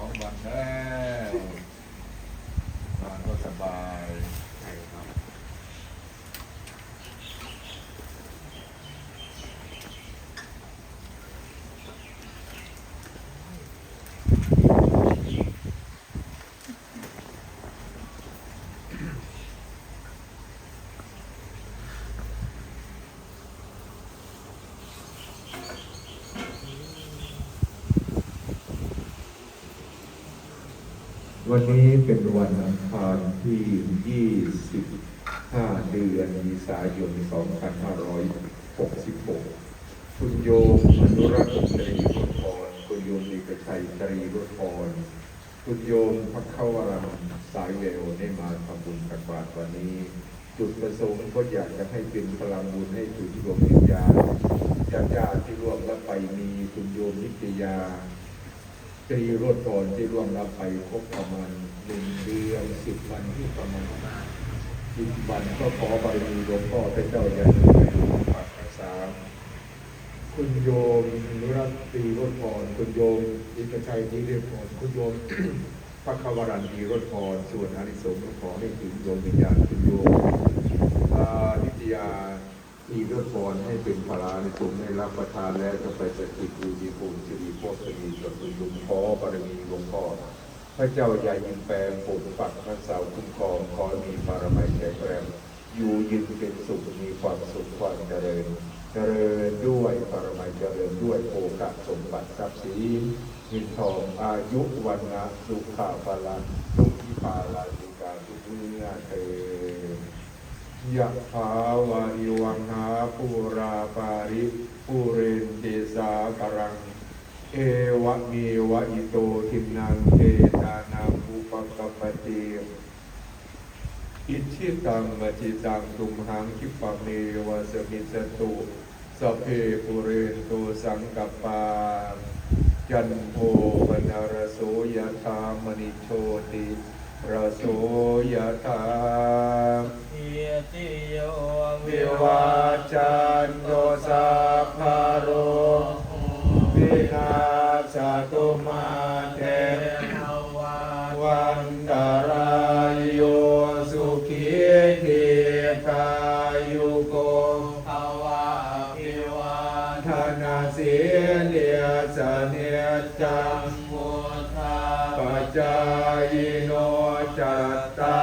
องวันแล้วนอนก็สบาย ใช่ครับ วันนี้เป็นวันอังคารที่ 25 เดือนมีสายน 2566 คุณโยมอนุรักษ์ตรีรุพรคุณโยมลีกชัยตรีรุพรคุณโยมพักเข้าวรังสายเวลได้มาทำบุญตักบาตรวันนี้ จุดประสงค์ก็อยากจะให้เป็นพลังบุญให้ถึงดวงวิญญาณญาติญาติที่ร่วมรับไปมีคุณโยมนิตยา ตรีรถก่อนที่ร่วงรับไปครบประมาณหนึ่งเดือนสิบวันที่ประมาณสิบวันก็ขอบารมีหลวงพ่อพระเจ้าใหญ่ไปปากรักษาคุณโยมนุรัตน์ตรีรถพรคุณโยมอิกชัยตรีเรียพรคุณโยมพระขวรันตรีรถพรส่วนอานิสงส์ขอให้ถึงโยมวิญญาณคุณโยมอานิตยา มีเลือดพรให้เป็นพลาในสงฆ์ให้รับประทานแล้วจะไปสถิตอยู่ดีภูมิสิริโพธิ์สิริกับหลวงพ่อบารมีหลวงพ่อพระเจ้าใหญ่ยินแปลงปกปักพระเสาคุ้มครองขอมีบารมีแข็งแรงอยู่ยืนเป็นสุขมีความสุขความเจริญ เจริญด้วยบารมีเจริญด้วยโอกาสสมบัติทรัพย์สินเงินทองอายุวันนะสุขาภลังทุกทิพาลาธิกาทุกเมื่อเธอยะถาวาริวังหา ปูราปาริปูเรนเจสาคารัง เอวะเมวะอิโตทินังเทตานังอุปกปติอิชิตังมจิตังตุมหังคิปะเมวะสมิจตุสเพปุเรนโตสังกปาจันโทปนารโสยธามณิโชติ ระโสยธาเอียติโยวิวาจันโตสัพพะโรวินาศตุมาเตภวาวันตารายโยสุขีทีกายุโกภวาภิวาธนาสีเลียสเนจังมุทาปัจจายโน จัตตา